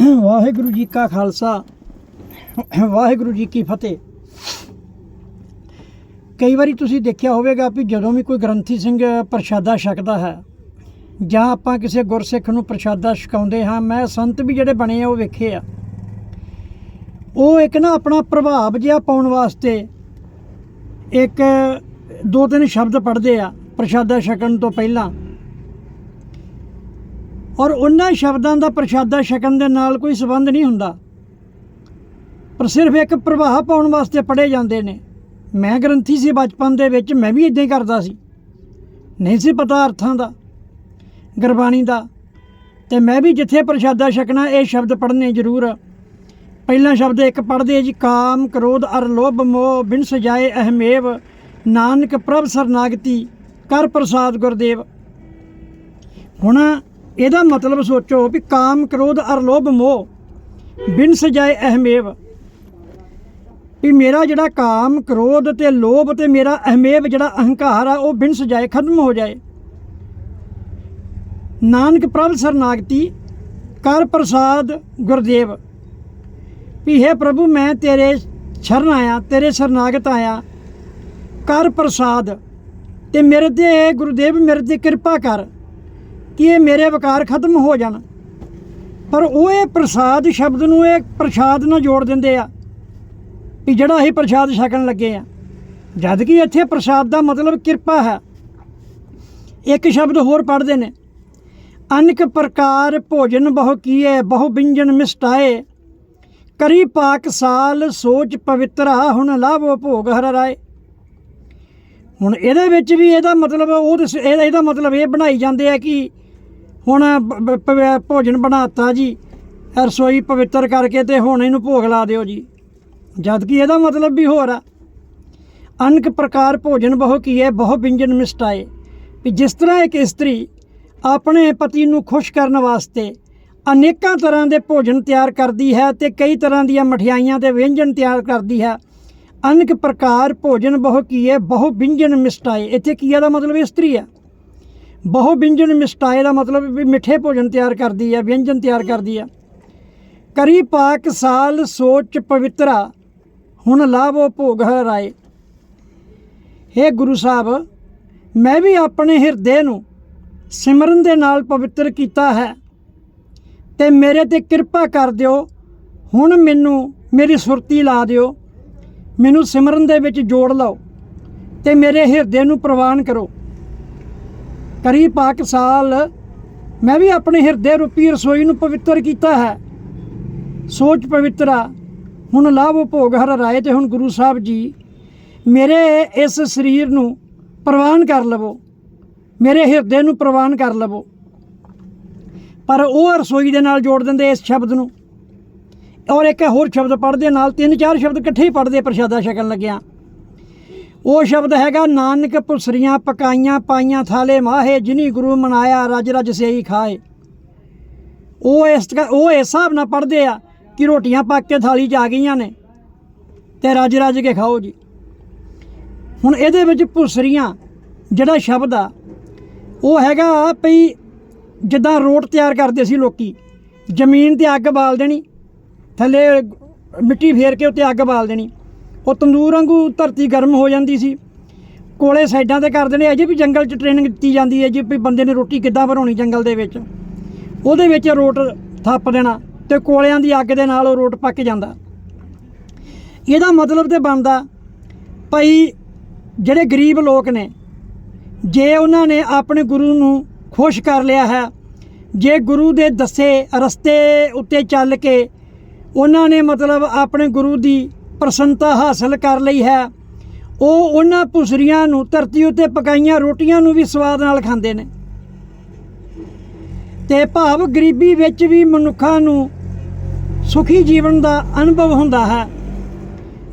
ਵਾਹਿਗੁਰੂ ਜੀ ਕਾ ਖਾਲਸਾ, ਵਾਹਿਗੁਰੂ ਜੀ ਕੀ ਫਤਿਹ। ਕਈ ਵਾਰੀ ਤੁਸੀਂ ਦੇਖਿਆ ਹੋਵੇਗਾ ਵੀ ਜਦੋਂ ਵੀ ਕੋਈ ਗ੍ਰੰਥੀ ਸਿੰਘ ਪ੍ਰਸ਼ਾਦਾ ਛਕਦਾ ਹੈ, ਜਾਂ ਆਪਾਂ ਕਿਸੇ ਗੁਰਸਿੱਖ ਨੂੰ ਪ੍ਰਸ਼ਾਦਾ ਛਕਾਉਂਦੇ ਹਾਂ, ਮੈਂ ਸੰਤ ਵੀ ਜਿਹੜੇ ਬਣੇ ਆ ਉਹ ਵੇਖੇ ਆ। ਉਹ ਇੱਕ ਨਾ ਆਪਣਾ ਪ੍ਰਭਾਵ ਜਿਹਾ ਪਾਉਣ ਵਾਸਤੇ ਇੱਕ ਦੋ ਤਿੰਨ ਸ਼ਬਦ ਪੜ੍ਹਦੇ ਆ, ਪ੍ਰਸ਼ਾਦਾ ਛਕਣ ਤੋਂ ਪਹਿਲਾਂ। ਔਰ ਉਹਨਾਂ ਸ਼ਬਦਾਂ ਦਾ ਪ੍ਰਸ਼ਾਦਾ ਛਕਣ ਦੇ ਨਾਲ ਕੋਈ ਸਬੰਧ ਨਹੀਂ ਹੁੰਦਾ। ਪਰ ਸਿਰਫ ਇੱਕ ਪ੍ਰਭਾਵ ਪਾਉਣ ਵਾਸਤੇ ਪੜ੍ਹੇ ਜਾਂਦੇ ਨੇ। ਮੈਂ ਗ੍ਰੰਥੀ ਸੀ ਬਚਪਨ ਦੇ ਵਿੱਚ, ਮੈਂ ਵੀ ਇਦਾਂ ਹੀ ਕਰਦਾ ਸੀ। ਨਹੀਂ ਸੀ ਪਤਾ ਅਰਥਾਂ ਦਾ, ਗੁਰਬਾਣੀ ਦਾ। ਤੇ ਮੈਂ ਵੀ ਜਿੱਥੇ ਪ੍ਰਸ਼ਾਦਾ ਛਕਣਾ, ਇਹ ਸ਼ਬਦ ਪੜ੍ਹਨੇ ਜ਼ਰੂਰ। ਪਹਿਲਾ ਸ਼ਬਦ ਇੱਕ ਪੜ੍ਹਦੇ ਜੀ, ਕਾਮ ਕ੍ਰੋਧ ਅਰ ਲੋਭ ਮੋਹ ਬਿਨ ਸਜਾਏ ਅਹਮੇਵ, ਨਾਨਕ ਪ੍ਰਭ ਸਰਨਾਗਤੀ, ਕਰ ਪ੍ਰਸਾਦ ਗੁਰਦੇਵ। ਹੁਣ ਇਹਦਾ ਮਤਲਬ ਸੋਚੋ ਵੀ ਕਾਮ, ਕ੍ਰੋਧ ਅਰ ਲੋਭ ਮੋਹ, ਬਿਨ ਸਜਾਏ ਅਹਮੇਵ। ਵੀ ਮੇਰਾ ਜਿਹੜਾ ਕਾਮ, ਕ੍ਰੋਧ ਤੇ ਲੋਭ ਤੇ ਮੇਰਾ ਅਹਮੇਵ ਜਿਹੜਾ ਅਹੰਕਾਰ ਆ, ਉਹ ਬਿਨ ਸਜਾਏ ਖਤਮ ਹੋ ਜਾਏ। ਨਾਨਕ ਪ੍ਰਭ ਸਰਨਾਗਤੀ, ਕਰ ਪ੍ਰਸਾਦ ਗੁਰਦੇਵ। ਵੀ ਹੈ ਪ੍ਰਭੂ, ਮੈਂ ਤੇਰੇ ਸ਼ਰਨ ਆਇਆ, ਤੇਰੇ ਸਰਨਾਗਤ ਆਇਆ। ਕਰ ਪ੍ਰਸਾਦ ਤੇ ਮੇਰੇ ਤੇ ਗੁਰਦੇਵ, ਮੇਰੇ ਤੇ ਕਿਰਪਾ ਕਰ। ਕਿ ਇਹ ਮੇਰੇ ਵਿਕਾਰ ਖਤਮ ਹੋ ਜਾਣ। ਪਰ ਉਹ ਇਹ ਪ੍ਰਸਾਦ ਸ਼ਬਦ ਨੂੰ ਇਹ ਪ੍ਰਸ਼ਾਦ ਨਾਲ ਜੋੜ ਦਿੰਦੇ ਆ ਵੀ ਜਿਹੜਾ ਅਸੀਂ ਪ੍ਰਸ਼ਾਦ ਛਕਣ ਲੱਗੇ ਆ। ਜਦ ਕਿ ਇੱਥੇ ਪ੍ਰਸਾਦ ਦਾ ਮਤਲਬ ਕਿਰਪਾ ਹੈ। ਇੱਕ ਸ਼ਬਦ ਹੋਰ ਪੜ੍ਹਦੇ ਨੇ, ਅਨਕ ਪ੍ਰਕਾਰ ਭੋਜਨ ਬਹੁ ਕੀਏ, ਬਹੁ ਬਿੰਜਨ ਮਿਸਟਾਏ, ਕਰੀ ਪਾਕ ਸਾਲ ਸੋਚ ਪਵਿੱਤਰਾ, ਹੁਣ ਲਾਭੋ ਭੋਗ ਹਰ ਰਾਏ। ਹੁਣ ਇਹਦੇ ਵਿੱਚ ਵੀ ਇਹਦਾ ਮਤਲਬ, ਉਹ ਦੱਸ- ਇਹਦਾ ਇਹਦਾ ਮਤਲਬ ਇਹ ਬਣਾਈ ਜਾਂਦੇ ਆ ਕਿ ਹੁਣ ਬ- ਬ- ਪ- ਭੋਜਨ ਬਣਾਤਾ ਜੀ। ਰਸੋਈ ਪਵਿੱਤਰ ਕਰਕੇ ਤੇ ਹੁਣ ਇਹਨੂੰ ਭੋਗ ਲਾ ਦਿਓ ਜੀ। ਜਦ ਕਿ ਇਹਦਾ ਮਤਲਬ ਵੀ ਹੋਰ ਆ। ਅਨਕ ਪ੍ਰਕਾਰ ਭੋਜਨ ਬਹੁ ਕੀਏ, ਬਹੁ ਬਿੰਜਨ ਮਿਸਟਾਏ। ਵੀ ਜਿਸ ਤਰ੍ਹਾਂ ਇੱਕ ਇਸਤਰੀ ਆਪਣੇ ਪਤੀ ਨੂੰ ਖੁਸ਼ ਕਰਨ ਵਾਸਤੇ ਅਨੇਕਾਂ ਤਰ੍ਹਾਂ ਦੇ ਭੋਜਨ ਤਿਆਰ ਕਰਦੀ ਹੈ ਤੇ ਕਈ ਤਰ੍ਹਾਂ ਦੀਆਂ ਮਠਿਆਈਆਂ ਤੇ ਵਿਅੰਜਨ ਤਿਆਰ ਕਰਦੀ ਹੈ, ਅਨਕ ਪ੍ਰਕਾਰ ਭੋਜਨ ਬਹੁ ਕੀਏ, ਬਹੁ ਬਿੰਜਨ ਮਿਸਟਾਏ। ਇੱਥੇ ਕੀਆ ਦਾ ਮਤਲਬ ਇਸਤਰੀ ਹੈ? ਬਹੁ ਬਿੰਜਨ ਮਿਸਟਾਏ ਦਾ ਮਤਲਬ ਵੀ ਮਿੱਠੇ ਭੋਜਨ ਤਿਆਰ ਕਰਦੀ ਹੈ ਵਿਅੰਜਨ ਤਿਆਰ ਕਰਦੀ ਹੈ ਕਰੀ ਪਾਕ ਸਾਲ ਸੋਚ ਪਵਿੱਤਰਾ, ਹੁਣ ਲਾਭੋ ਭੋਗ ਰਾਏ। हे ਗੁਰੂ ਸਾਹਿਬ, ਮੈਂ ਵੀ ਆਪਣੇ ਹਿਰਦੇ ਨੂੰ ਸਿਮਰਨ ਦੇ ਨਾਲ ਪਵਿੱਤਰ ਕੀਤਾ ਹੈ। ਤੇ ਮੇਰੇ ਤੇ ਕਿਰਪਾ ਕਰ ਦਿਓ, ਹੁਣ ਮੈਨੂੰ ਮੇਰੀ ਸੁਰਤੀ ਲਾ ਦਿਓ। ਮੈਨੂੰ ਸਿਮਰਨ ਦੇ ਵਿੱਚ ਜੋੜ ਲਓ ਤੇ ਮੇਰੇ ਹਿਰਦੇ ਨੂੰ ਪ੍ਰਵਾਨ ਕਰੋ। ਕਰੀ ਪਾਕ ਸਾਲ ਮੈਂ ਵੀ ਆਪਣੇ ਹਿਰਦੇ ਰੂਪੀ ਰਸੋਈ ਨੂੰ ਪਵਿੱਤਰ ਕੀਤਾ ਹੈ। ਸੋਚ ਪਵਿੱਤਰਾ ਹੁਣ ਲਾਭ ਭੋਗ ਹਰ ਰਾਏ ਤੇ ਹੁਣ ਗੁਰੂ ਸਾਹਿਬ ਜੀ, ਮੇਰੇ ਇਸ ਸਰੀਰ ਨੂੰ ਪ੍ਰਵਾਨ ਕਰ ਲਵੋ। ਮੇਰੇ ਹਿਰਦੇ ਨੂੰ ਪ੍ਰਵਾਨ ਕਰ ਲਵੋ। ਪਰ ਉਹ ਰਸੋਈ ਦੇ ਨਾਲ ਜੋੜ ਦਿੰਦੇ ਇਸ ਸ਼ਬਦ ਨੂੰ। ਔਰ ਇੱਕ ਹੋਰ ਸ਼ਬਦ ਪੜ੍ਹਦੇ, ਨਾਲ ਤਿੰਨ ਚਾਰ ਸ਼ਬਦ ਇਕੱਠੇ ਹੀ ਪੜ੍ਹਦੇ, ਪ੍ਰਸ਼ਾਦਾ ਛਕਣ ਲੱਗਿਆ। ਉਹ ਸ਼ਬਦ ਹੈਗਾ, ਨਾਨਕ ਪੁਸਰੀਆਂ ਪਕਾਈਆਂ ਪਾਈਆਂ ਥਾਲੇ ਮਾਹੇ, ਜਿਨੀ ਗੁਰੂ ਮਨਾਇਆ ਰਜ ਰਜ ਸੇਈ ਖਾਏ। ਉਹ ਇਸ ਉਹ ਇਸ ਹਿਸਾਬ ਨਾਲ ਪੜ੍ਹਦੇ ਆ ਕਿ ਰੋਟੀਆਂ ਪੱਕ ਕੇ ਥਾਲੀ 'ਚ ਆ ਗਈਆਂ ਨੇ ਤੇ ਰਜ ਰਜ ਕੇ ਖਾਓ ਜੀ। ਹੁਣ ਇਹਦੇ ਵਿੱਚ ਪੁਸਰੀਆਂ ਜਿਹੜਾ ਸ਼ਬਦ ਆ, ਉਹ ਹੈਗਾ ਭਈ ਜਿੱਦਾਂ ਰੋਟ ਤਿਆਰ ਕਰਦੇ ਸੀ ਲੋਕੀ, ਜ਼ਮੀਨ ਤੇ ਅੱਗ ਬਾਲ ਦੇਣੀ, ਥੱਲੇ ਮਿੱਟੀ ਫੇਰ ਕੇ ਉੱਤੇ ਅੱਗ ਬਾਲ ਦੇਣੀ। ਉਹ ਤੰਦੂਰ ਵਾਂਗੂ ਧਰਤੀ ਗਰਮ ਹੋ ਜਾਂਦੀ ਸੀ। ਕੋਲੇ ਸਾਈਡਾਂ ਤੇ ਕਰ ਦੇਣੇ ਅਜੇ ਵੀ ਜੰਗਲ 'ਚ ਟ੍ਰੇਨਿੰਗ ਦਿੱਤੀ ਜਾਂਦੀ ਹੈ ਜੀ ਵੀ ਬੰਦੇ ਨੇ ਰੋਟੀ ਕਿੱਦਾਂ ਬਣਾਉਣੀ ਜੰਗਲ ਦੇ ਵਿੱਚ। ਉਹਦੇ ਵਿੱਚ ਰੋਟ ਥੱਪ ਦੇਣਾ ਤੇ ਕੋਲਿਆਂ ਦੀ ਅੱਗ ਦੇ ਨਾਲ ਉਹ ਰੋਟ ਪੱਕ ਜਾਂਦਾ। ਇਹਦਾ ਮਤਲਬ ਤੇ ਬਣਦਾ ਭਾਈ ਜਿਹੜੇ ਗਰੀਬ ਲੋਕ ਨੇ, ਜੇ ਉਹਨਾਂ ਨੇ ਆਪਣੇ ਗੁਰੂ ਨੂੰ ਖੁਸ਼ ਕਰ ਲਿਆ ਹੈ, ਜੇ ਗੁਰੂ ਦੇ ਦੱਸੇ ਰਸਤੇ ਉੱਤੇ ਚੱਲ ਕੇ ਉਹਨਾਂ ਨੇ ਮਤਲਬ ਆਪਣੇ ਗੁਰੂ ਦੀ ਪ੍ਰਸੰਨਤਾ ਹਾਸਲ ਕਰ ਲਈ ਹੈ। ਉਹ ਉਹਨਾਂ ਪੁਸਰੀਆਂ ਨੂੰ ਧਰਤੀ ਉੱਤੇ ਪਕਾਈਆਂ ਰੋਟੀਆਂ ਨੂੰ ਵੀ ਸਵਾਦ ਨਾਲ ਖਾਂਦੇ ਨੇ। ਤੇ ਭਾਵ ਗਰੀਬੀ ਵਿੱਚ ਵੀ ਮਨੁੱਖਾਂ ਨੂੰ ਸੁਖੀ ਜੀਵਨ ਦਾ ਅਨੁਭਵ ਹੁੰਦਾ ਹੈ।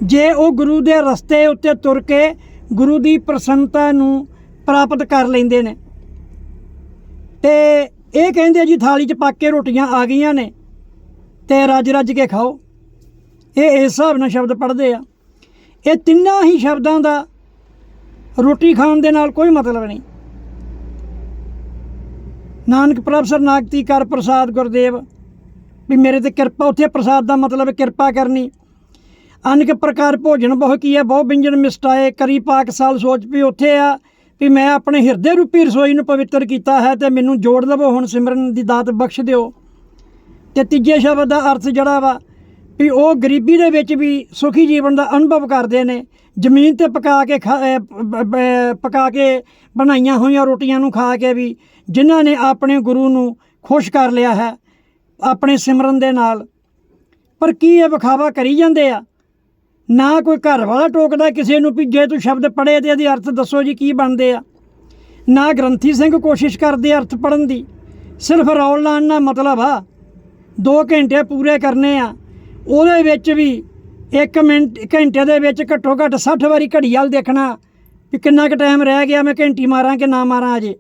ਜੇ ਉਹ ਗੁਰੂ ਦੇ ਰਸਤੇ ਉੱਤੇ ਤੁਰ ਕੇ ਗੁਰੂ ਦੀ ਪ੍ਰਸੰਨਤਾ ਨੂੰ ਪ੍ਰਾਪਤ ਕਰ ਲੈਂਦੇ ਨੇ। ਤੇ ਇਹ ਕਹਿੰਦੇ ਜੀ ਥਾਲੀ 'ਚ ਪੱਕ ਕੇ ਰੋਟੀਆਂ ਆ ਗਈਆਂ ਨੇ। ਤੇ ਰੱਜ ਰੱਜ ਕੇ ਖਾਓ। ਇਹ ਇਸ ਹਿਸਾਬ ਨਾਲ ਸ਼ਬਦ ਪੜ੍ਹਦੇ ਆ। ਇਹ ਤਿੰਨਾਂ ਹੀ ਸ਼ਬਦਾਂ ਦਾ ਰੋਟੀ ਖਾਣ ਦੇ ਨਾਲ ਕੋਈ ਮਤਲਬ ਨਹੀਂ। ਨਾਨਕ ਪ੍ਰਭ ਨਾਗਤੀ ਕਰ ਪ੍ਰਸਾਦ ਗੁਰਦੇਵ, ਵੀ ਮੇਰੇ ਤੇ ਕਿਰਪਾ, ਉੱਥੇ ਪ੍ਰਸਾਦ ਦਾ ਮਤਲਬ ਕਿਰਪਾ ਕਰਨੀ। ਅਨੇਕ ਪ੍ਰਕਾਰ ਭੋਜਨ ਬਹੁ ਕੀ ਹੈ, ਬਹੁ ਵਿਅੰਜਨ ਮਿਸਟਾਏ, ਕਰੀ ਪਾਕ ਸਾਲ ਸੋਚ ਵੀ ਉੱਥੇ ਆ, ਵੀ ਮੈਂ ਆਪਣੇ ਹਿਰਦੇ ਰੂਪੀ ਰਸੋਈ ਨੂੰ ਪਵਿੱਤਰ ਕੀਤਾ ਹੈ ਤੇ ਮੈਨੂੰ ਜੋੜ ਲਵੋ, ਹੁਣ ਸਿਮਰਨ ਦੀ ਦਾਤ ਬਖਸ਼ ਦਿਓ। ਤੇ ਤੀਜੇ ਸ਼ਬਦ ਦਾ ਅਰਥ ਜਿਹੜਾ ਵਾ ਵੀ ਉਹ ਗਰੀਬੀ ਦੇ ਵਿੱਚ ਵੀ ਸੁਖੀ ਜੀਵਨ ਦਾ ਅਨੁਭਵ ਕਰਦੇ ਨੇ। ਜ਼ਮੀਨ ਤੇ ਪਕਾ ਕੇ ਖਾ- ਪਕਾ ਕੇ ਬਣਾਈਆਂ ਹੋਈਆਂ ਰੋਟੀਆਂ ਨੂੰ ਖਾ ਕੇ ਵੀ ਜਿਨ੍ਹਾਂ ਨੇ ਆਪਣੇ ਗੁਰੂ ਨੂੰ ਖੁਸ਼ ਕਰ ਲਿਆ ਹੈ, ਆਪਣੇ ਸਿਮਰਨ ਦੇ ਨਾਲ। ਪਰ ਕੀ ਇਹ ਵਿਖਾਵਾ ਕਰੀ ਜਾਂਦੇ ਆ? ਨਾ ਕੋਈ ਘਰ ਵਾਲਾ ਟੋਕਦਾ ਕਿਸੇ ਨੂੰ ਵੀ ਜੇ ਤੂੰ ਸ਼ਬਦ ਪੜ੍ਹੇ ਤੇ ਇਹਦੇ ਅਰਥ ਦੱਸੋ ਜੀ ਕੀ ਬਣਦੇ ਆ? ਨਾ ਗ੍ਰੰਥੀ ਸਿੰਘ ਕੋਸ਼ਿਸ਼ ਕਰਦੇ ਅਰਥ ਪੜਨ ਦੀ। ਸਿਰਫ ਰੌਲ ਲਾਉਣ ਦਾ ਮਤਲਬ ਆ 2 ਘੰਟੇ ਪੂਰੇ ਕਰਨੇ ਆ। ਉਹਦੇ ਵਿੱਚ ਵੀ 1 ਮਿੰਟ ਘੰਟੇ ਦੇ ਵਿੱਚ ਘੱਟੋ ਘੱਟ 60 ਵਾਰੀ ਘੜੀ ਵੱਲ ਦੇਖਣਾ ਵੀ ਕਿੰਨਾ ਕੁ ਟਾਈਮ ਰਹਿ ਗਿਆ, ਮੈਂ ਘੰਟੀ ਮਾਰਾਂ ਕਿ ਨਾ ਮਾਰਾਂ ਅਜੇ।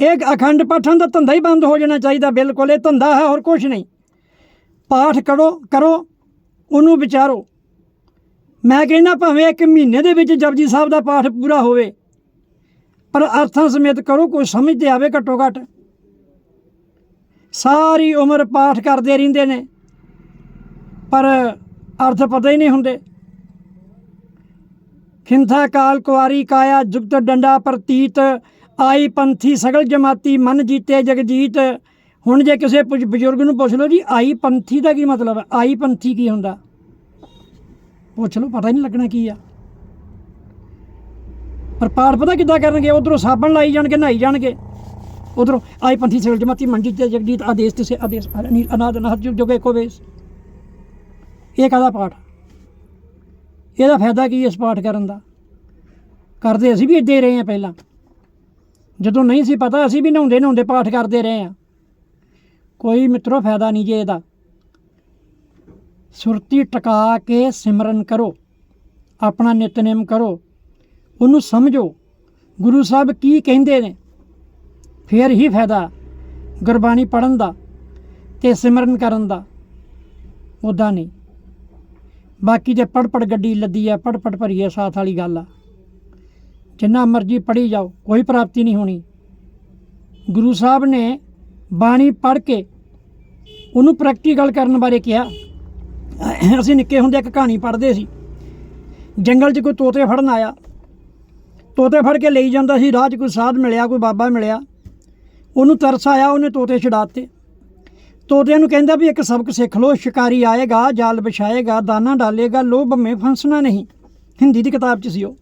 ਇਹ ਅਖੰਡ ਪਾਠਾਂ ਦਾ ਧੰਦਾ ਹੀ ਬੰਦ ਹੋ ਜਾਣਾ ਚਾਹੀਦਾ, ਬਿਲਕੁਲ, ਇਹ ਧੰਦਾ ਹੈ, ਹੋਰ ਕੁਝ ਨਹੀਂ। ਪਾਠ ਕਰੋ ਕਰੋ, ਉਹਨੂੰ ਵਿਚਾਰੋ। ਮੈਂ ਕਹਿੰਦਾ ਭਾਵੇਂ ਇੱਕ ਮਹੀਨੇ ਦੇ ਵਿੱਚ ਜਪਜੀ ਸਾਹਿਬ ਦਾ ਪਾਠ ਪੂਰਾ ਹੋਵੇ, ਪਰ ਅਰਥਾਂ ਸਮੇਤ ਕਰੋ, ਕੋਈ ਸਮਝ ਤੇ ਆਵੇ ਘੱਟੋ ਘੱਟ। ਸਾਰੀ ਉਮਰ ਪਾਠ ਕਰਦੇ ਰਹਿੰਦੇ ਨੇ। ਪਰ ਅਰਥ ਪਤਾ ਹੀ ਨਹੀਂ ਹੁੰਦੇ। ਖਿੰਥਾ ਕਾਲ ਕੁਆਰੀ ਕਾਇਆ ਜੁਗਤ ਡੰਡਾ ਪ੍ਰਤੀਤ ਆਈ ਪੰਥੀ ਸਗਲ ਜਮਾਤੀ ਮਨ ਜੀਤੇ ਜਗਜੀਤ। ਹੁਣ ਜੇ ਕਿਸੇ ਪੁਜ- ਬਜ਼ੁਰਗ ਨੂੰ ਪੁੱਛ ਲਓ ਜੀ, ਆਈ ਪੰਥੀ ਦਾ ਕੀ ਮਤਲਬ ਹੈ? ਆਈ ਪੰਥੀ ਕੀ ਹੁੰਦਾ? ਪੁੱਛ ਲਓ, ਪਤਾ ਹੀ ਨਹੀਂ ਲੱਗਣਾ ਕੀ ਆ। ਪਰ ਪਾਠ ਪਤਾ ਕਿੱਦਾਂ ਕਰਨਗੇ? ਉਧਰੋਂ ਸਾਬਣ ਲਾਈ ਜਾਣਗੇ, ਨਹਾਈ ਜਾਣਗੇ। ਉਧਰੋਂ ਆਈ ਪੰਥੀ ਸਗਲ ਜਮਾਤੀ ਮਨ ਜੀਤੇ ਜਗਜੀਤ, ਆਦੇਸ਼ ਤੇ ਸੇ ਆਦੇਸ਼ ਅਨੀ- ਅਨਾਦ ਅਨਾਹਤ ਜੁਗ ਜੁਗੇ ਕੋ ਵੇਸ। ਇਹ ਕਾਹਦਾ ਪਾਠ? ਇਹਦਾ ਫਾਇਦਾ ਕੀ ਇਸ ਪਾਠ ਕਰਨ ਦਾ? ਕਰਦੇ ਅਸੀਂ ਵੀ ਇੱਦਾਂ ਹੀ ਰਹੇ ਹਾਂ ਪਹਿਲਾਂ। ਜਦੋਂ ਨਹੀਂ ਸੀ ਪਤਾ, ਅਸੀਂ ਵੀ ਨਹਾਉਂਦੇ ਨਹਾਉਂਦੇ ਪਾਠ ਕਰਦੇ ਰਹੇ ਹਾਂ। ਕੋਈ ਮਿੱਤਰੋ, ਫਾਇਦਾ ਨਹੀਂ ਜੇ ਇਹਦਾ। ਸੁਰਤੀ ਟਿਕਾ ਕੇ ਸਿਮਰਨ ਕਰੋ। ਆਪਣਾ ਨਿਤਨੇਮ ਕਰੋ। ਉਹਨੂੰ ਸਮਝੋ। ਗੁਰੂ ਸਾਹਿਬ ਕੀ ਕਹਿੰਦੇ ਨੇ? ਫਿਰ ਹੀ ਫਾਇਦਾ। ਗੁਰਬਾਣੀ ਪੜਨ ਦਾ ਤੇ ਸਿਮਰਨ ਕਰਨ ਦਾ। ਉੱਦਾਂ ਨਹੀਂ। ਬਾਕੀ ਜੇ ਪੜਪੜ ਗੱਡੀ ਲੱਦੀ ਆ ਪੜ ਪੜ ਭਰੀਏ ਸਾਥ ਵਾਲੀ ਗੱਲ ਆ। ਜਿੰਨਾ ਮਰਜ਼ੀ ਪੜੀ ਜਾਓ, ਕੋਈ ਪ੍ਰਾਪਤੀ ਨਹੀਂ ਹੋਣੀ। ਗੁਰੂ ਸਾਹਿਬ ਨੇ ਬਾਣੀ ਪੜ ਕੇ ਉਹਨੂੰ ਪ੍ਰੈਕਟੀਕਲ ਕਰਨ ਬਾਰੇ ਕਿਹਾ। ਅਸੀਂ ਨਿੱਕੇ ਹੁੰਦੇ ਇੱਕ ਕਹਾਣੀ ਪੜ੍ਹਦੇ ਸੀ। ਜੰਗਲ 'ਚ ਕੋਈ ਤੋਤੇ ਫੜਨ ਆਇਆ। ਤੋਤੇ ਫੜ ਕੇ ਲਈ ਜਾਂਦਾ ਸੀ, ਰਾਹ 'ਚ ਕੋਈ ਸਾਧ ਮਿਲਿਆ, ਕੋਈ ਬਾਬਾ ਮਿਲਿਆ। ਉਹਨੂੰ ਤਰਸ ਆਇਆ, ਉਹਨੇ ਤੋਤੇ ਛਡਾਤੇ ਤੋਤਿਆਂ ਨੂੰ ਕਹਿੰਦਾ ਵੀ ਇੱਕ ਸਬਕ ਸਿੱਖ ਲਓ, ਸ਼ਿਕਾਰੀ ਆਏਗਾ, ਜਾਲ ਵਿਛਾਏਗਾ ਦਾਣਾ ਡਾਲੇਗਾ, ਲੋਭ ਮੇ ਫੰਸਣਾ ਨਹੀਂ। ਹਿੰਦੀ ਦੀ ਕਿਤਾਬ 'ਚ ਸੀ ਉਹ।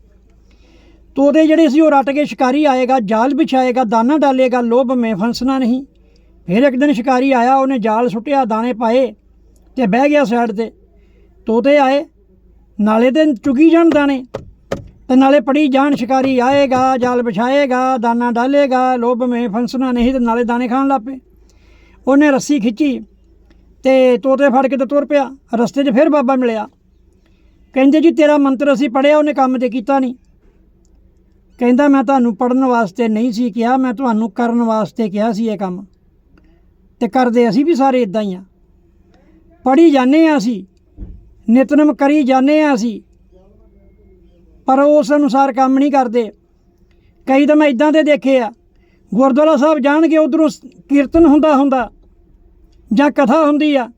ਤੋਤੇ ਜਿਹੜੇ ਸੀ ਉਹ ਰੱਟ ਕੇ ਸ਼ਿਕਾਰੀ ਆਏਗਾ, ਜਾਲ ਵਿਛਾਏਗਾ ਦਾਣਾ ਡਾਲੇਗਾ, ਲੋਭ ਮੇ ਫੰਸਣਾ ਨਹੀਂ। ਫਿਰ ਇੱਕ ਦਿਨ ਸ਼ਿਕਾਰੀ ਆਇਆ, ਉਹਨੇ ਜਾਲ ਸੁੱਟਿਆ, ਦਾਣੇ ਪਾਏ ਤੇ ਬਹਿ ਗਿਆ ਸਾਈਡ ਤੇ। ਤੋਤੇ ਆਏ, ਨਾਲੇ ਦੇ ਚੁਗੀ ਜਾਣ ਦਾਣੇ ਤੇ ਨਾਲੇ ਪੜੀ ਜਾਣ, ਸ਼ਿਕਾਰੀ ਆਏਗਾ, ਜਾਲ ਵਿਛਾਏਗਾ ਦਾਣਾ ਡਾਲੇਗਾ, ਲੋਭ ਮੇ ਫੰਸਣਾ ਨਹੀਂ ਤੇ ਨਾਲੇ ਦਾਣੇ ਖਾਣ ਲੱਪੇ ਉਹਨੇ ਰੱਸੀ ਖਿੱਚੀ ਤੇ ਤੋਤੇ ਫੜ ਕੇ ਤੇ ਤੁਰ ਪਿਆ। ਰਸਤੇ 'ਚ ਫਿਰ ਬਾਬਾ ਮਿਲਿਆ। ਕਹਿੰਦੇ, ਜੀ, ਤੇਰਾ ਮੰਤਰ ਅਸੀਂ ਪੜਿਆ ਉਹਨੇ ਕੰਮ ਤੇ ਕੀਤਾ ਨਹੀਂ। ਕਹਿੰਦਾ, ਮੈਂ ਤੁਹਾਨੂੰ ਪੜਨ ਵਾਸਤੇ ਨਹੀਂ ਸੀ ਕਿਹਾ, ਮੈਂ ਤੁਹਾਨੂੰ ਕਰਨ ਵਾਸਤੇ ਕਿਹਾ ਸੀ ਇਹ ਕੰਮ। ਤੇ ਕਰਦੇ ਅਸੀਂ ਵੀ ਸਾਰੇ ਇਦਾਂ ਹੀ ਆ। ਪੜੀ ਜਾਂਦੇ ਆ ਅਸੀਂ, ਨਿਤਨਮ ਕਰੀ ਜਾਂਦੇ ਆ ਅਸੀਂ, ਪਰ ਉਸ ਅਨੁਸਾਰ ਕੰਮ ਨਹੀਂ ਕਰਦੇ। ਕਈ ਤਾਂ ਮੈਂ ਇਦਾਂ ਦੇ ਦੇਖੇ ਆ। ਗੁਰਦੁਆਰਾ ਸਾਹਿਬ ਜਾਣਗੇ, ਉਧਰੋਂ ਕੀਰਤਨ ਹੁੰਦਾ ਹੁੰਦਾ ਜਾਂ ਕਥਾ ਹੁੰਦੀ ਆ,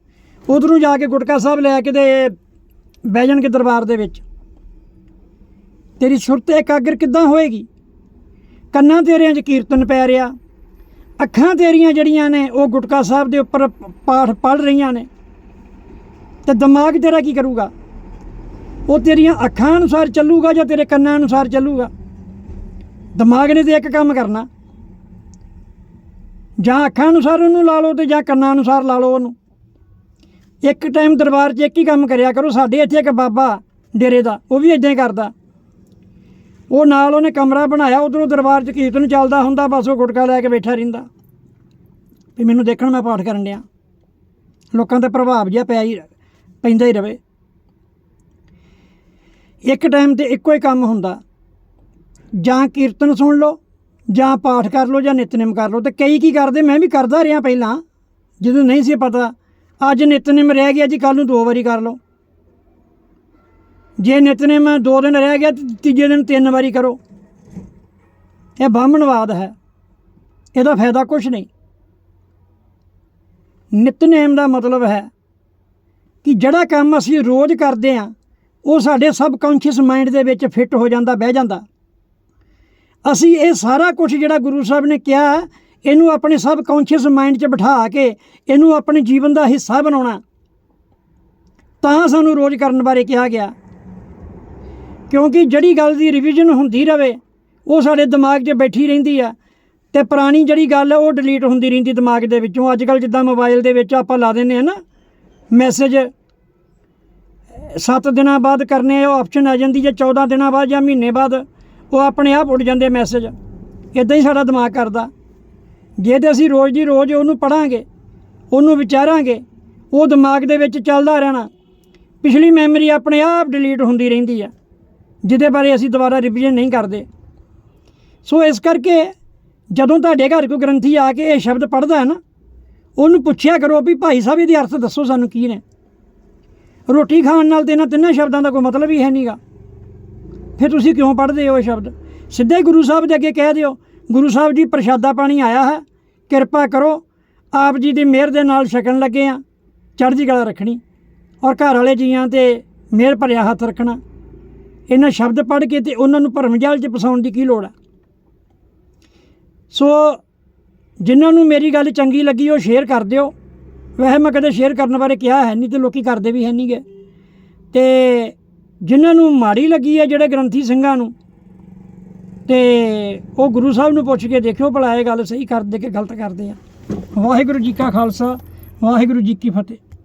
ਉਧਰੋਂ ਜਾ ਕੇ ਗੁਟਕਾ ਸਾਹਿਬ ਲੈ ਕੇ ਤੇ ਬਹਿ ਜਾਣਗੇ ਦਰਬਾਰ ਦੇ ਵਿੱਚ। ਤੇਰੀ ਸੁਰਤ ਇਕਾਗਰ ਕਿੱਦਾਂ ਹੋਏਗੀ? ਕੰਨਾਂ ਤੇਰਿਆਂ 'ਚ ਕੀਰਤਨ ਪੈ ਰਿਹਾ, ਅੱਖਾਂ ਤੇਰੀਆਂ ਜਿਹੜੀਆਂ ਨੇ, ਉਹ ਗੁਟਕਾ ਸਾਹਿਬ ਦੇ ਉੱਪਰ ਪਾਠ ਪੜ੍ਹ ਰਹੀਆਂ ਨੇ। ਤੇ ਦਿਮਾਗ ਤੇਰਾ ਕੀ ਕਰੂਗਾ? ਉਹ ਤੇਰੀਆਂ ਅੱਖਾਂ ਅਨੁਸਾਰ ਚੱਲੂਗਾ ਜਾਂ ਤੇਰੇ ਕੰਨਾਂ ਅਨੁਸਾਰ ਚੱਲੂਗਾ? ਦਿਮਾਗ ਨੇ ਤੇ ਇੱਕ ਕੰਮ ਕਰਨਾ ਜਾਂ ਅੱਖਾਂ ਅਨੁਸਾਰ ਉਹਨੂੰ ਲਾ ਲਓ ਤੇ ਜਾਂ ਕੰਨਾਂ ਅਨੁਸਾਰ ਲਾ ਲਓ ਉਹਨੂੰ। ਇੱਕ ਟਾਈਮ ਦਰਬਾਰ 'ਚ ਇੱਕ ਹੀ ਕੰਮ ਕਰਿਆ ਕਰੋ, ਸਾਡੇ ਇੱਥੇ ਇੱਕ ਬਾਬਾ ਡੇਰੇ ਦਾ, ਉਹ ਵੀ ਇਦਾਂ ਹੀ ਕਰਦਾ। ਉਹ ਨਾਲ ਉਹਨੇ ਕਮਰਾ ਬਣਾਇਆ, ਉਧਰੋਂ ਦਰਬਾਰ 'ਚ ਕੀਰਤਨ ਚੱਲਦਾ ਹੁੰਦਾ, ਬਸ ਉਹ ਗੁਟਕਾ ਲੈ ਕੇ ਬੈਠਾ ਰਹਿੰਦਾ। ਵੀ ਮੈਨੂੰ ਦੇਖਣ ਮੈਂ ਪਾਠ ਕਰਨ ਡਿਆ। ਲੋਕਾਂ ਤੇ ਪ੍ਰਭਾਵ ਜਿਹਾ ਪਿਆ ਹੀ ਪੈਂਦਾ ਹੀ ਰਵੇ। ਇੱਕ ਟਾਈਮ ਤੇ ਇੱਕੋ ਹੀ ਕੰਮ ਹੁੰਦਾ। ਜਾਂ ਕੀਰਤਨ ਸੁਣ ਲਓ ਜਾਂ ਪਾਠ ਕਰ ਲਓ ਜਾਂ ਨਿਤਨੇਮ ਕਰ ਲਓ, ਤੇ ਕਈ ਕੀ ਕਰਦੇ, ਮੈਂ ਵੀ ਕਰਦਾ ਰਿਹਾ ਪਹਿਲਾਂ, ਜਦੋਂ ਨਹੀਂ ਸੀ ਪਤਾ। ਅੱਜ ਨਿਤਨੇਮ ਰਹਿ ਗਿਆ ਜੀ ਕੱਲ ਨੂੰ ਦੋ ਵਾਰੀ ਕਰ ਲਓ। ਜੇ ਨਿਤਨੇਮ ਦੋ ਦਿਨ ਰਹਿ ਗਿਆ, ਤੇ ਤੀਜੇ ਦਿਨ ਤਿੰਨ ਵਾਰੀ ਕਰੋ। ਇਹ ਬਾਹਮਣਵਾਦ ਹੈ। ਇਹਦਾ ਫਾਇਦਾ ਕੁਝ ਨਹੀਂ। ਨਿਤਨੇਮ ਦਾ ਮਤਲਬ ਹੈ ਕਿ ਜਿਹੜਾ ਕੰਮ ਅਸੀਂ ਰੋਜ਼ ਕਰਦੇ ਆ ਉਹ ਸਾਡੇ ਸਬਕੌਂਸ਼ੀਅਸ ਮਾਈਂਡ ਦੇ ਵਿੱਚ ਫਿੱਟ ਹੋ ਜਾਂਦਾ, ਬਹਿ ਜਾਂਦਾ। ਅਸੀਂ ਇਹ ਸਾਰਾ ਕੁਝ ਜਿਹੜਾ ਗੁਰੂ ਸਾਹਿਬ ਨੇ ਕਿਹਾ, ਇਹਨੂੰ ਆਪਣੇ ਸਬ ਸਬਕੌਂਸ਼ੀਅਸ ਮਾਈਂਡ 'ਚ ਬਿਠਾ ਕੇ ਇਹਨੂੰ ਆਪਣੇ ਜੀਵਨ ਦਾ ਹਿੱਸਾ ਬਣਾਉਣਾ। ਤਾਂ ਸਾਨੂੰ ਰੋਜ਼ ਕਰਨ ਬਾਰੇ ਕਿਹਾ ਗਿਆ। ਕਿਉਂਕਿ ਜਿਹੜੀ ਗੱਲ ਦੀ ਰਿਵੀਜ਼ਨ ਹੁੰਦੀ ਰਵੇ, ਉਹ ਸਾਡੇ ਦਿਮਾਗ 'ਚ ਬੈਠੀ ਰਹਿੰਦੀ ਆ। ਤੇ ਪੁਰਾਣੀ ਜਿਹੜੀ ਗੱਲ ਉਹ ਡਿਲੀਟ ਹੁੰਦੀ ਰਹਿੰਦੀ ਦਿਮਾਗ ਦੇ ਵਿੱਚੋਂ। ਅੱਜ ਕੱਲ ਜਿੱਦਾਂ ਮੋਬਾਈਲ ਦੇ ਵਿੱਚ ਆਪਾਂ ਲਾ ਦਿੰਦੇ ਆ ਨਾ ਮੈਸੇਜ 7 ਦਿਨਾਂ ਬਾਅਦ ਕਰਨੇ ਉਹ ਆਪਸ਼ਨ ਆ ਜਾਂਦੀ ਜਾਂ 14 ਦਿਨਾਂ ਬਾਅਦ ਜਾਂ ਮਹੀਨੇ ਬਾਅਦ। ਉਹ ਆਪਣੇ ਆਪ ਉੱਡ ਜਾਂਦੇ ਮੈਸੇਜ ਇਦਾਂ ਹੀ ਸਾਡਾ ਦਿਮਾਗ ਕਰਦਾ। ਜੇ ਤੇ ਅਸੀਂ ਰੋਜ਼ ਦੀ ਰੋਜ਼ ਉਹਨੂੰ ਪੜਾਂਗੇ ਉਹਨੂੰ ਵਿਚਾਰਾਂਗੇ, ਉਹ ਦਿਮਾਗ ਦੇ ਵਿੱਚ ਚੱਲਦਾ ਰਹਿਣਾ। ਪਿਛਲੀ ਮੈਮਰੀ ਆਪਣੇ ਆਪ ਡਿਲੀਟ ਹੁੰਦੀ ਰਹਿੰਦੀ ਆ, ਜਿਹਦੇ ਬਾਰੇ ਅਸੀਂ ਦੁਬਾਰਾ ਰਿਵੀਜ਼ਨ ਨਹੀਂ ਕਰਦੇ। ਸੋ ਇਸ ਕਰਕੇ ਜਦੋਂ ਤੁਹਾਡੇ ਘਰ ਕੋਈ ਗ੍ਰੰਥੀ ਆ ਕੇ ਇਹ ਸ਼ਬਦ ਪੜ੍ਹਦਾ ਹੈ ਨਾ, ਉਹਨੂੰ ਪੁੱਛਿਆ ਕਰੋ ਵੀ ਭਾਈ ਸਾਹਿਬ ਇਹਦੇ ਅਰਥ ਦੱਸੋ ਸਾਨੂੰ ਕੀ ਨੇ। ਰੋਟੀ ਖਾਣ ਨਾਲ ਤੇ ਇਹਨਾਂ ਤਿੰਨਾਂ ਸ਼ਬਦਾਂ ਦਾ ਕੋਈ ਮਤਲਬ ਹੀ ਹੈ ਨਹੀਂਗਾ ਫਿਰ ਤੁਸੀਂ ਕਿਉਂ ਪੜ੍ਹਦੇ ਹੋ ਇਹ ਸ਼ਬਦ? ਸਿੱਧੇ ਗੁਰੂ ਸਾਹਿਬ ਦੇ ਅੱਗੇ ਕਹਿ ਦਿਓ, ਗੁਰੂ ਸਾਹਿਬ ਜੀ ਪ੍ਰਸ਼ਾਦਾ ਪਾਣੀ ਆਇਆ ਹੈ, ਕਿਰਪਾ ਕਰੋ, ਆਪ ਜੀ ਦੀ ਮਿਹਰ ਦੇ ਨਾਲ ਛਕਣ ਲੱਗੇ ਆ ਚੜ੍ਹਦੀ ਕਲਾ ਰੱਖਣੀ, ਔਰ ਘਰ ਵਾਲੇ ਜੀਆਂ ਤੇ ਮਿਹਰ ਭਰਿਆ ਹੱਥ ਰੱਖਣਾ। ਇਹਨਾਂ ਸ਼ਬਦ ਪੜ੍ਹ ਕੇ ਤੇ ਉਹਨਾਂ ਨੂੰ ਭਰਮ ਜਾਲ 'ਚ ਫਸਾਉਣ ਦੀ ਕੀ ਲੋੜ ਹੈ? ਸੋ ਜਿਨ੍ਹਾਂ ਨੂੰ ਮੇਰੀ ਗੱਲ ਚੰਗੀ ਲੱਗੀ, ਉਹ ਸ਼ੇਅਰ ਕਰ ਦਿਓ। ਵੈਸੇ ਮੈਂ ਕਦੇ ਸ਼ੇਅਰ ਕਰਨ ਬਾਰੇ ਕਿਹਾ ਹੈ ਨਹੀਂ ਤੇ ਲੋਕੀ ਕਰਦੇ ਵੀ ਹੈ ਨਹੀਂਗੇ ਤੇ ਜਿਨ੍ਹਾਂ ਨੂੰ ਮਾੜੀ ਲੱਗੀ ਹੈ ਜਿਹੜੇ ਗ੍ਰੰਥੀ ਸਿੰਘਾਂ ਨੂੰ, ਤੇ ਉਹ ਗੁਰੂ ਸਾਹਿਬ ਨੂੰ ਪੁੱਛ ਕੇ ਦੇਖਿਓ ਭਲਾ ਇਹ ਗੱਲ ਸਹੀ ਕਰਦੇ ਕਿ ਗਲਤ ਕਰਦੇ ਆ। ਵਾਹਿਗੁਰੂ ਜੀ ਕਾ ਖਾਲਸਾ, ਵਾਹਿਗੁਰੂ ਜੀ ਕੀ ਫਤਿਹ।